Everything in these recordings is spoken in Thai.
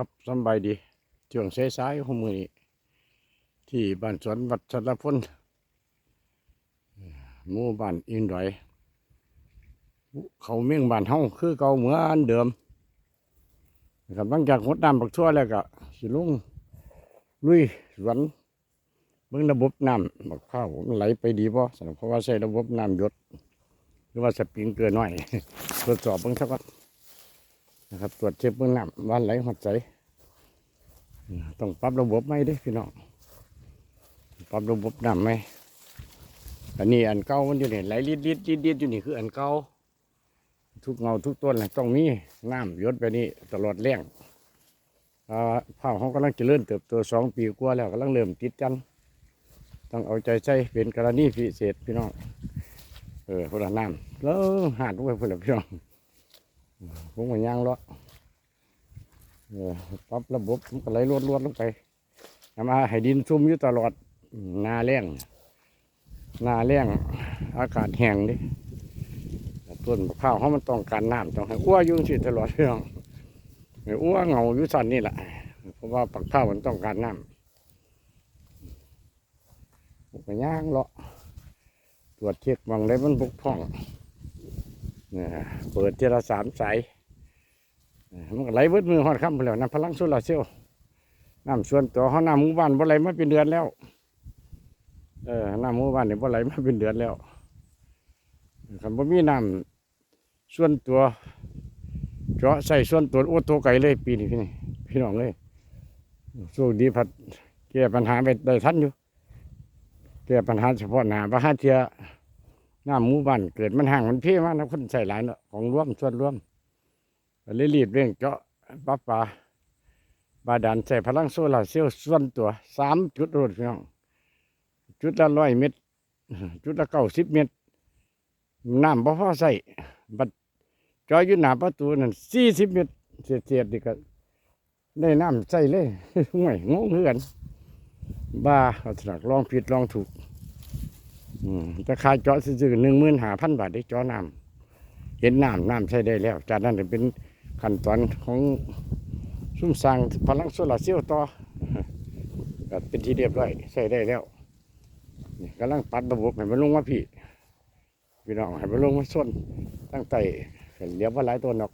ครับสบายดีช่วงสายๆของมือนี้ที่บ้านสวนวัดชรพลหมู่บ้านอินดอยเขาเมี่ยงบ้านเฮาคือเก่าเหมือนเดิมนะครับหลังจากหดน้ำปักทั่วแล้วก็สิลุงลุยสวนเบิ่งระบบน้ำบักข้าวมันไหลไปดีบ่สำหรับเพราะว่าใช้ระบบน้ำหยด หรือว่าสปริงเกลือน้อย ตรวจสอบเบิ่งสักก่อน นะครับ ตรวจเช็คเบื้องน้ำวันไหลหัดใจต้องปรับระบบไหมด้พี่น้องปรับระบบน้ำไหมอันนี้อันเก่ามันอยู่นี่ไหลลิดลิดลิดลิดอยู่นี่คืออันเก่าทุกเงาทุกต้นน่ะต้องมีน้ำยศไปนี่ตลอดแรงอ่าข้าวเขากำลังเจริญเติบโตสองปีกว่าแล้วกำลังเริ่มติดจัน ต้องเอาใจใส่เป็นกรณีพิเศษพี่น้องเออพลน้ำแล้วหาดด้วยพละพี่น้อง ผมก็ย่างเลาะเอปรับระบบมันก็ไหลรวดรวดลงไปเอามาให้ดินชุ่มอยู่ตลอดนาแรงนาแรงอากาศแห้งดิต้นมะพร้าวเขามันต้องการน้ำต้องให้อ้วอยู่งสิตลอดพี่องให้อ้วเงาอยู่สันนี่แหละเพราะว่าปักข้าวมันต้องการน้ำมก็ย่างเลาะตรวจเช็คบางไรมันบุกพ่อง เปิดเจละสามสายมันไหลเบิดมือหอดค่ำไปแล้วน้ำพลังโซลาเซลล์น้ำส่วนตัวเขาน้ำหมู่บ้านบ่ไหลมาเป็นเดือนแล้ว เออน้ำหมู่บ้านเนี่ยบ่ไหลมาเป็นเดือนแล้วคันบ่มีน้ำส่วนตัวเจาะใส่ส่วนตัวโอ้ตัวไก่เลยปีนี้พี่นี่พี่น้องเลยโชคดีพัดแก้ปัญหาไปได้ทันอยู่แก้ปัญหาเฉพาะหน้าว่าหาเทีย น้ำหมู่บ้านเกิดมันห่างมันเพ่มากนะคนใส่หลายเนาะของร่วมส่วนร่วมก็เลยรีบเร่งเจาะปลาปลาบาดาลใส่พลังโซลาร์เซลล์ส่วนตัวสามจุดโรดพี่น้องจุดละร้อยเมตรจุดละเก้าสิบเมตรน้ำบ่พอใส่บัดจอยอยู่หน้าประตูนั่นสี่สิบเมตรเสียเสียดีก็ได้น้ำใส่เลยห่วยงงเหือนบ้าเอาถนักลองผิดลองถูก อืมราคาเจาะซื้อหนึ่งหมื่นห้าพันบาทได้เจาะน้ำเห็นน้ำน้ำใช้ได้แล้ว จากนั้นเป็นขั้นตอนของซุ่มสร้างพลังโซลาร์เซลล์ต่อก็เป็นที่เรียบร้อยใช้ได้แล้วกำลังปัดระบบให้มันลงมาพี่พี่น้องให้มันลงมาส้นตั้งแต่เลี้ยวว่าหลายตัวนก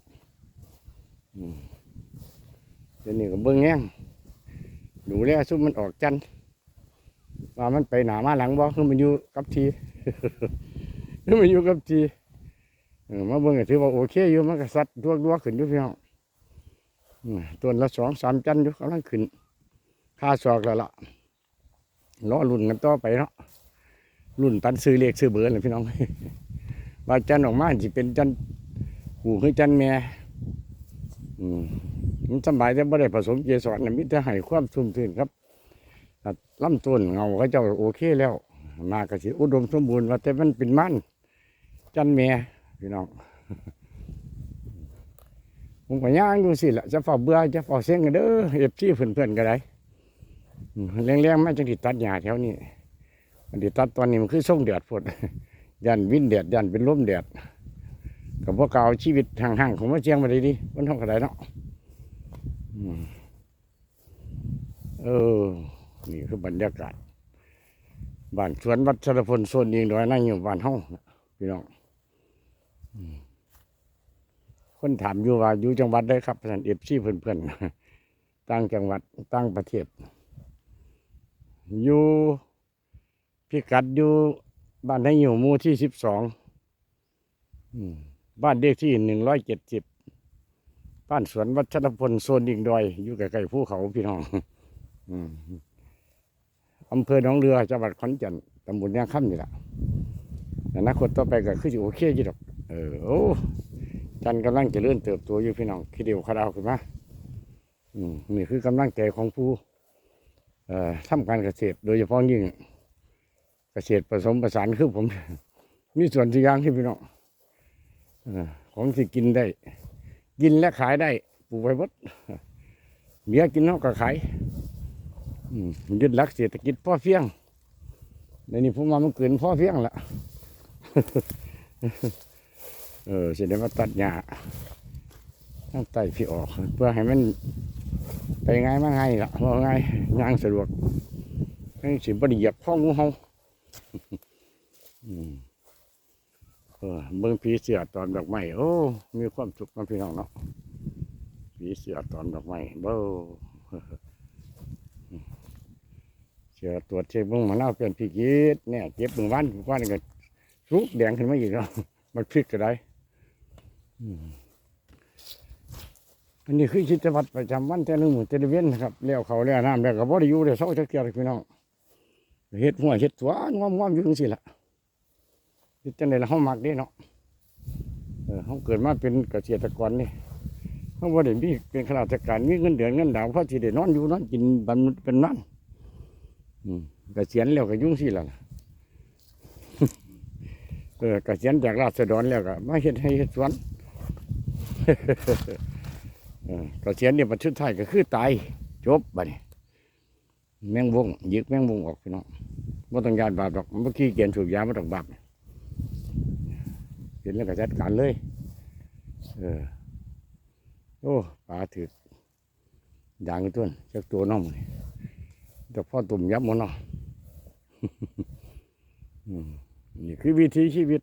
เดี๋ยวนี้ก็เบิ้งแง่งดูแลซุ่มมันออกจันทร์ ว่ามันไปหนามาหลังบ่คือมันอยู่กับทีคือมันอยู่กับทีเออมาเบิ่งก็ถือว่าโอเคอยู่มันก็สัดดวกดวกขึ้นอยู่พี่น้องต้นละสองสามจันอยู่กำลังขึ้นค่าศอกแล้วล่ะรอรุ่นกันต่อไปเนาะรุ่นตันซื้อเลขซื้อเบอร์เลยพี่น้องว่าจันออกมาสิเป็นจันหูคือจันแม่อืมมันสบายแต่บ่ได้ผสมเกสรน่ะมีแต่ให้ความชุ่มชื่นครับ ลำต้นเงาเขาเจ้าโอเคแล้ว มากระสิอุดมสมบูรณ์ว่าแต่มันเป็นมันจันเมียพี่น้องผมก็ย่างดูสิละจะฝ่าเบื่อจะฝ่าเส้นกันเด้อเอฟซีเพื่อนๆก็ได้เลี้ยงๆมาจังติตัดหญ้าแถวนี้มันติตัดตอนนี้มันคือส่งเดือดฝดยันวินเดือดยันเป็นลมเดือดกับพวกเก่าชีวิตห่างๆของมาเชียงมาดีดีมันเท่ากันไดเนาะเออ นี่คือบรรยากาศบ้านสวนวัดชรพลโซนยิงดอยนั่งอยู่บ้านห้องพี่น้องคนถามอยู่ว่าอยู่จังหวัดได้ครับท่านเอฟซีเพื่อนๆต่างจังหวัดต่างประเทศอยู่พิกัดอยู่บ้านให้อยู่มู่ที่สิบสองบ้านเลขที่หนึ่งร้อยเจ็ดสิบบ้านสวนวัดชรพลโซนยิงดอย อยู่ใกล้ๆภูเขาพี่น้อง อืม อำเภอหนองเรือจังหวัดขอนแก่นตำบลยางค่ำนี่แหละอนาคตต่อไปก็คือสิโอเคอยี่ดอกเออโอ้จันกำลังจะเลื่อนเติบโตอยู่พี่น้องคิดเดียวคาดาวขึ้นมาอืมนี่คือกำลังใจของผู้เอ่อทำการเกษตร โดยเฉพาะยิ่งเกษตรผสมผสานคือผม มีส่วนที่ยางที่พี่น้องอของที่กินได้ กินและขายได้ปลูกไว้บดเมียกินเนาะก็ขาย ยึดหลักเศรษฐกิจพ่อเพียงในนี้ผมว่ามันเกินพ่อเพียงละเออเสร็จแล้วมาตัดหญ้าตั้งไตพี่ออก เพื่อให้มันไปไงมาไงละว่าไงย่างสะดวกให้สิบดีเหยียบข้องงูเฮาอืมเออเบิ่งผีเสือตอนดอกไม้โอ้มีความสุขนะพี่น้องเนาะผีเสือตอนดอกไม้เบ้อ เสือตรวจเช็คเบิ่งมะนาวเป็นพี่กีดเนี่ยเจ็บเบิ่งวันวันก็สุกแดงขึ้นมาอีกแล้วมันพลิกก็ได้อันนี้คือกิจวัตรประจำวันแต่หนึ่งมื้อแต่ลเว้นนะครับเลี้ยวเขาเลี้ยวน้ำแล้วก็บ่ได้อยู่เดี๋ยวเศร้าจะเกี่ยวพี่น้องเฮ็ดหัวเฮ็ดตัวงอมๆอยู่จังซี่ล่ะเฮ็ดจังได๋ล่ะเฮามักเด้เนาะเออเฮาเกิดมาเป็นเกษตรกรนี่เฮาบ่ได้มีเป็นข้าราชการมีเงินเดือนเงินดาวเพอสิได้นอนอยู่นอนกินบันเป็นนั่น เกษียณแล้วก็ยุ่งสิล่ะเออเกษียณจากราษฎรแล้วก็มาเฮ็ดให้เฮ็ดสวนเออเกษียณเนี่ยประชุดท้ายก็คือตายจบบัดนี้แมงวงยิกแมงวงออกพี่น้องบ่ต้องยานบาปดอกเมื่อกี้เกียนสูบยาบ่ต้องบาปเห็นแล้วก็จัดการเลยเออโอ้ปลาถือด่างตัวนจากตัวน้องเลย นี่แต่พ่อตุ่มยับมันเนาะนี่คือวิถีชีวิต